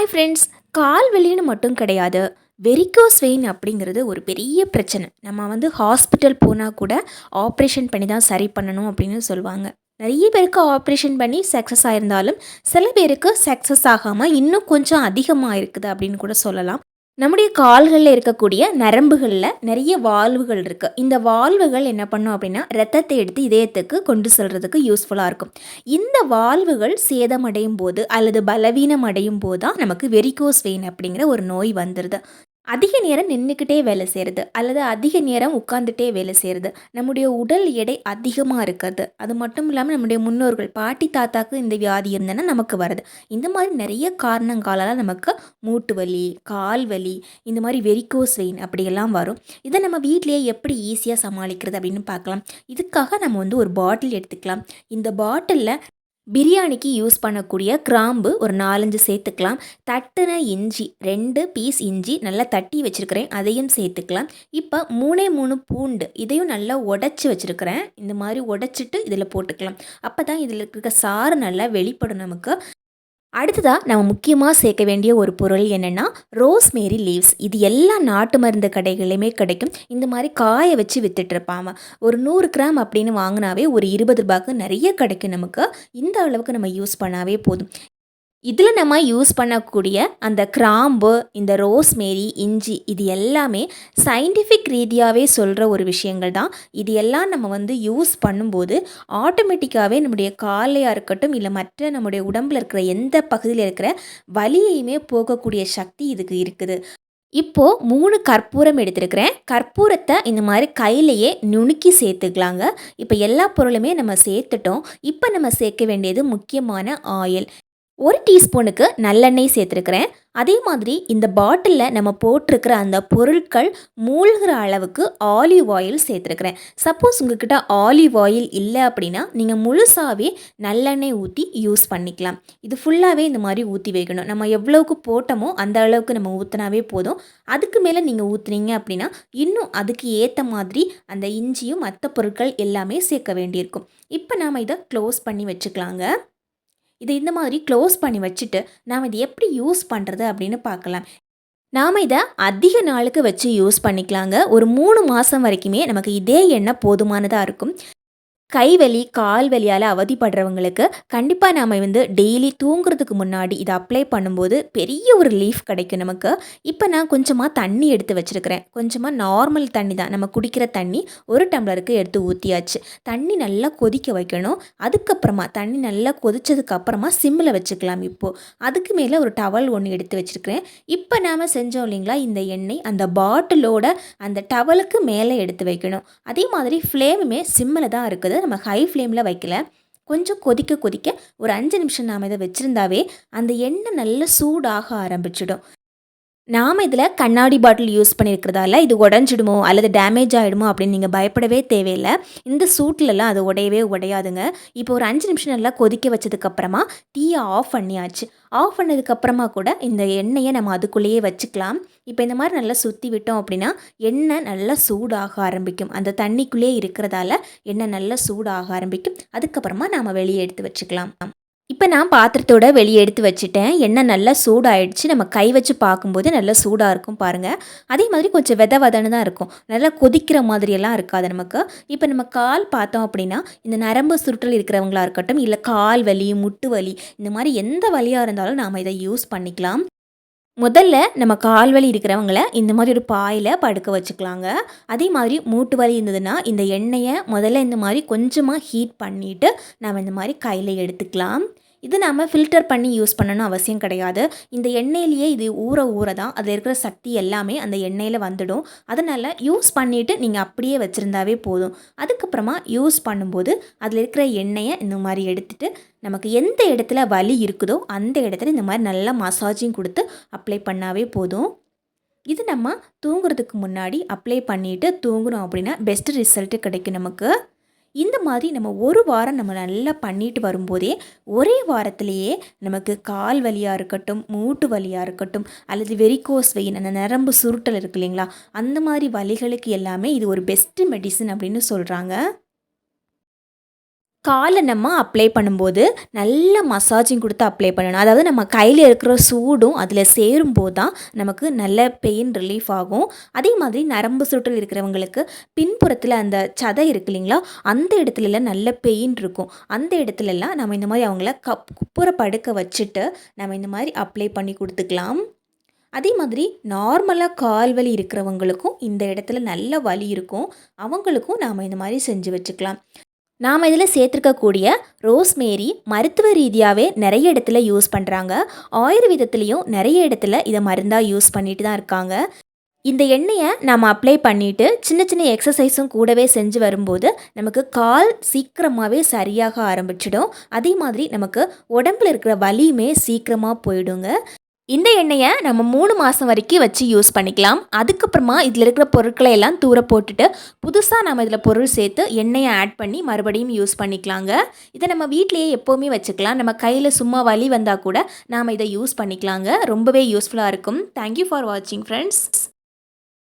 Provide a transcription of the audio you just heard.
Hi friends call வலின்னு மட்டும் கிடையாது. வெரிக்கோஸ் வெயின் அப்படிங்கிறது ஒரு பெரிய பிரச்சனை. நம்ம வந்து ஹாஸ்பிட்டல் போனால் கூட ஆப்ரேஷன் பண்ணி தான் சரி பண்ணணும் அப்படின்னு சொல்லுவாங்க. நிறைய பேருக்கு ஆப்ரேஷன் பண்ணி சக்ஸஸ் ஆயிருந்தாலும் சில பேருக்கு சக்ஸஸ் ஆகாமல் இன்னும் கொஞ்சம் அதிகமாக இருக்குது அப்படின்னு கூட சொல்லலாம். நம்முடைய கால்களில் இருக்கக்கூடிய நரம்புகளில் நிறைய வால்வுகள் இருக்குது இந்த வால்வுகள் என்ன பண்ணும் அப்படின்னா ரத்தத்தை எடுத்து இதயத்துக்கு கொண்டு செல்கிறதுக்கு யூஸ்ஃபுல்லாக இருக்கும். இந்த வால்வுகள் சேதமடையும் போது அல்லது பலவீனம் அடையும் போது தான் நமக்கு வெரிகோஸ் வெயின் அப்படிங்கிற ஒரு நோய் வந்துடுது அதிக நேரம் நின்றுக்கிட்டே வேலை செய்கிறது அல்லது அதிக நேரம் உட்காந்துட்டே வேலை செய்கிறது நம்முடைய உடல் எடை அதிகமாக இருக்கிறது. அது மட்டும் இல்லாமல் நம்முடைய முன்னோர்கள் பாட்டி தாத்தாக்கு இந்த வியாதி இருந்ததுன்னா நமக்கு வருது இந்த மாதிரி நிறைய காரணங்களால் நமக்கு மூட்டு வலி கால் வலி இந்த மாதிரி வெரிகோஸ் வெயின் அப்படியெல்லாம் வரும். இதை நம்ம வீட்டிலேயே எப்படி ஈஸியாக சமாளிக்கிறது அப்படின்னு பார்க்கலாம். இதுக்காக நம்ம வந்து ஒரு பாட்டில் எடுத்துக்கலாம். இந்த பாட்டிலில் பிரியாணிக்கு யூஸ் பண்ணக்கூடிய கிராம்பு ஒரு நாலஞ்சு சேர்த்துக்கலாம். தட்டின இஞ்சி ரெண்டு பீஸ் இஞ்சி நல்லா தட்டி வச்சுருக்கிறேன் அதையும் சேர்த்துக்கலாம். இப்போ மூணே மூணு பூண்டு இதையும் நல்லா உடச்சி வச்சுருக்கிறேன். இந்த மாதிரி உடச்சிட்டு இதில் போட்டுக்கலாம். அப்போ தான் இதில் இருக்கிற சாறு நல்லா வெளிப்படும் நமக்கு. அடுத்ததாக நம்ம முக்கியமாக சேர்க்க வேண்டிய ஒரு பொருள் என்னென்னா ரோஸ்மேரி லீவ்ஸ். இது எல்லா நாட்டு மருந்து கடைகளையுமே கிடைக்கும். இந்த மாதிரி காய வச்சு வித்துட்ருப்பாங்க ஒரு நூறு கிராம் அப்படின்னு வாங்கினாவே ஒரு இருபது ரூபாய்க்கு நிறைய கிடைக்கும் நமக்கு. இந்த அளவுக்கு நம்ம யூஸ் பண்ணாவே போதும். இதில் நம்ம யூஸ் பண்ணக்கூடிய அந்த கிராம்பு இந்த ரோஸ்மேரி இஞ்சி இது எல்லாமே சயின்டிஃபிக் ரீதியாகவே சொல்கிற ஒரு விஷயங்கள் தான். இது எல்லாம் நம்ம வந்து யூஸ் பண்ணும்போது ஆட்டோமேட்டிக்காகவே நம்முடைய காலையாக இருக்கட்டும் இல்லை மற்ற நம்முடைய உடம்பில் இருக்கிற எந்த பகுதியில் இருக்கிற வலியையுமே போகக்கூடிய சக்தி இதுக்கு இருக்குது. இப்போது மூணு கற்பூரம் எடுத்துருக்கிறேன். கற்பூரத்தை இந்த மாதிரி கையிலையே நுணுக்கி சேர்த்துக்கலாங்க. இப்போ எல்லா பொருளுமே நம்ம சேர்த்துட்டோம். இப்போ நம்ம சேர்க்க வேண்டியது முக்கியமான ஆயில் ஒரு டீஸ்பூனுக்கு நல்லெண்ணெய் சேர்த்துருக்குறேன். அதே மாதிரி இந்த பாட்டிலில் நம்ம போட்டிருக்கிற அந்த பொருட்கள் மூழ்கிற அளவுக்கு ஆலிவ் ஆயில் சேர்த்துருக்குறேன். சப்போஸ் உங்ககிட்ட ஆலிவ் ஆயில் இல்லை அப்படின்னா நீங்கள் முழுசாகவே நல்லெண்ணெய் ஊற்றி யூஸ் பண்ணிக்கலாம். இது ஃபுல்லாகவே இந்த மாதிரி ஊற்றி வைக்கணும். நம்ம எவ்வளோக்கு போட்டோமோ அந்த அளவுக்கு நம்ம ஊற்றினாவே போதும். அதுக்கு மேலே நீங்கள் ஊற்றுனீங்க அப்படின்னா இன்னும் அதுக்கு ஏற்ற மாதிரி அந்த இஞ்சியும் மற்ற பொருட்கள் எல்லாமே சேர்க்க வேண்டியிருக்கும். இப்போ நாம் இதை க்ளோஸ் பண்ணி வச்சுக்கலாங்க. இதை இந்த மாதிரி க்ளோஸ் பண்ணி வச்சுட்டு நாம் இதை எப்படி யூஸ் பண்ணுறது அப்படின்னு பார்க்கலாம். நாம் இதை அதிக நாளுக்கு வச்சு யூஸ் பண்ணிக்கலாங்க. ஒரு மூணு மாதம் வரைக்குமே நமக்கு இதே எண்ணெய் போதுமானதாக இருக்கும். கைவலி கால் வலியால் அவதிப்படுறவங்களுக்கு கண்டிப்பாக நாம் வந்து டெய்லி தூங்குறதுக்கு முன்னாடி இதை அப்ளை பண்ணும்போது பெரிய ஒரு லீஃப் கிடைக்கும் நமக்கு. இப்போ நான் கொஞ்சமாக தண்ணி எடுத்து வச்சுருக்கிறேன். கொஞ்சமாக நார்மல் தண்ணி தான். நம்ம குடிக்கிற தண்ணி ஒரு டம்ளருக்கு எடுத்து ஊற்றியாச்சு தண்ணி நல்லா கொதிக்க வைக்கணும். அதுக்கப்புறமா தண்ணி நல்லா கொதிச்சதுக்கு அப்புறமா சிம்மில் வச்சுக்கலாம் இப்போது அதுக்கு மேலே ஒரு டவல் ஒன்று எடுத்து வச்சுருக்கிறேன். இப்போ நாம் செஞ்சோம் இல்லைங்களா இந்த எண்ணெய் அந்த பாட்டிலோட அந்த டவலுக்கு மேலே எடுத்து வைக்கணும். அதே மாதிரி ஃப்ளேமுமே சிம்மில் தான் இருக்குது. நம்ம ஹை ஃப்ளேமில் வைக்கல. கொஞ்சம் கொதிக்க கொதிக்க ஒரு அஞ்சு நிமிஷம் நாம் இதை வச்சுருந்தாவே அந்த எண்ணெய் நல்ல சூடாக ஆரம்பிச்சிடும். நாம் இதில் கண்ணாடி பாட்டில் யூஸ் பண்ணியிருக்கிறதால இது உடஞ்சிடுமோ அல்லது டேமேஜ் ஆகிடுமோ அப்படின்னு நீங்கள் பயப்படவே தேவையில்லை. இந்த சூட்லலாம் அது உடையவே உடையாதுங்க. இப்போ ஒரு அஞ்சு நிமிஷம் நல்லா கொதிக்க வச்சதுக்கப்புறமா டீயை ஆஃப் பண்ணியாச்சு. ஆஃப் பண்ணதுக்கப்புறமா கூட இந்த எண்ணெயை நம்ம அதுக்குள்ளேயே வச்சுக்கலாம். இப்போ இந்த மாதிரி நல்லா சுற்றி விட்டோம் அப்படின்னா எண்ணெய் நல்லா சூடாக ஆரம்பிக்கும். அந்த தண்ணிக்குள்ளேயே இருக்கிறதால எண்ணெய் நல்லா சூடாக ஆரம்பிக்கும். அதுக்கப்புறமா நாம் வெளியே எடுத்து வச்சுக்கலாம். இப்போ நான் பாத்திரத்தோட வெளியே எடுத்து வச்சுட்டேன். எண்ணெய் நல்லா சூடாயிடுச்சு. நம்ம கை வச்சு பார்க்கும்போது நல்லா சூடாக இருக்கும் பாருங்கள் அதே மாதிரி கொஞ்சம் வித வதன்னு தான் இருக்கும். நல்லா கொதிக்கிற மாதிரியெல்லாம் இருக்காது நமக்கு. இப்போ நம்ம கால் பார்த்தோம் அப்படின்னா இந்த நரம்பு சுருட்டல் இருக்கிறவங்களா இருக்கட்டும் இல்லை கால் வலி முட்டு வலி இந்த மாதிரி எந்த வலியாக இருந்தாலும் நாம் இதை யூஸ் பண்ணிக்கலாம். முதல்ல நம்ம கால் வலி இருக்கிறவங்கள இந்த மாதிரி ஒரு பாயில் படுக்க வச்சுக்கலாங்க. அதே மாதிரி மூட்டு வலி இருந்ததுன்னா இந்த எண்ணெயை முதல்ல இந்த மாதிரி கொஞ்சமாக ஹீட் பண்ணிவிட்டு நம்ம இந்த மாதிரி கையில் எடுத்துக்கலாம். இது நம்ம ஃபில்டர் பண்ணி யூஸ் பண்ணணும் அவசியம் கிடையாது. இந்த எண்ணெயிலேயே இது ஊற ஊற தான் அதில் இருக்கிற சக்தி எல்லாமே அந்த எண்ணெயில் வந்துடும். அதனால் யூஸ் பண்ணிவிட்டு நீங்கள் அப்படியே வச்சுருந்தாவே போதும். அதுக்கப்புறமா யூஸ் பண்ணும்போது அதில் இருக்கிற எண்ணெயை இந்த மாதிரி எடுத்துகிட்டு நமக்கு எந்த இடத்துல வலி இருக்குதோ அந்த இடத்துல இந்த மாதிரி நல்லா மசாஜிங் கொடுத்து அப்ளை பண்ணாவே போதும். இது நம்ம தூங்குறதுக்கு முன்னாடி அப்ளை பண்ணிவிட்டு தூங்குறோம் அப்படின்னா பெஸ்ட் ரிசல்ட்டு கிடைக்கும் நமக்கு. இந்த மாதிரி நம்ம ஒரு வாரம் நம்ம நல்லா பண்ணிட்டு வரும்போதே ஒரே வாரத்திலேயே நமக்கு கால் வலியாக இருக்கட்டும் மூட்டு வலியாக இருக்கட்டும் அல்லது வெரிகோஸ் வெயின் அந்த நரம்பு சுருட்டல் இருக்கு இல்லைங்களா? அந்த மாதிரி வலிகளுக்கு எல்லாமே இது ஒரு பெஸ்ட்டு மெடிசன் அப்படின்னு சொல்கிறாங்க காலை நம்ம அப்ளை பண்ணும்போது நல்ல மசாஜிங் கொடுத்து அப்ளை பண்ணணும். அதாவது நம்ம கையில் இருக்கிற சூடும் அதில் சேரும்போது தான் நமக்கு நல்ல பெயின் ரிலீஃப் ஆகும். அதே மாதிரி நரம்பு சுற்றல் இருக்கிறவங்களுக்கு பின்புறத்தில் அந்த சதை இருக்கு இல்லைங்களா? அந்த இடத்துலலாம் நல்ல பெயின் இருக்கும். அந்த இடத்துலலாம் நம்ம இந்த மாதிரி அவங்கள கப் குப்புற படுக்க வச்சுட்டு நம்ம இந்த மாதிரி அப்ளை பண்ணி கொடுத்துக்கலாம். அதே மாதிரி நார்மலாக கால் வலி இருக்கிறவங்களுக்கும் இந்த இடத்துல நல்ல வலி இருக்கும். அவங்களுக்கும் நாம் இந்த மாதிரி செஞ்சு வச்சுக்கலாம். நாம் இதில் சேர்த்துருக்கக்கூடிய ரோஸ்மேரி மருத்துவ ரீதியாகவே நிறைய இடத்துல யூஸ் பண்ணுறாங்க ஆயுர்வேதத்துலேயும் நிறைய இடத்துல இதை மருந்தாக யூஸ் பண்ணிட்டு தான் இருக்காங்க. இந்த எண்ணெயை நம்ம அப்ளை பண்ணிவிட்டு சின்ன சின்ன எக்ஸசைஸும் கூடவே செஞ்சு வரும்போது நமக்கு கால் சீக்கிரமாகவே சரியாக ஆரம்பிச்சிடும். அதே மாதிரி நமக்கு உடம்புல இருக்கிற வலியுமே சீக்கிரமாக போயிடுங்க. இந்த எண்ணெயை நம்ம மூணு மாதம் வரைக்கும் வச்சு யூஸ் பண்ணிக்கலாம். அதுக்கப்புறமா இதில் இருக்கிற பொருட்களை எல்லாம் தூர போட்டுட்டு புதுசாக நம்ம இதில் பொருள் சேர்த்து எண்ணெயை ஆட் பண்ணி மறுபடியும் யூஸ் பண்ணிக்கலாங்க. இதை நம்ம வீட்லேயே எப்போவுமே வச்சுக்கலாம். நம்ம கையில் சும்மா வலி வந்தால் கூட நாம் இதை யூஸ் பண்ணிக்கலாங்க. ரொம்பவே யூஸ்ஃபுல்லாக இருக்கும். தேங்க்யூ ஃபார் வாட்சிங் ஃப்ரெண்ட்ஸ்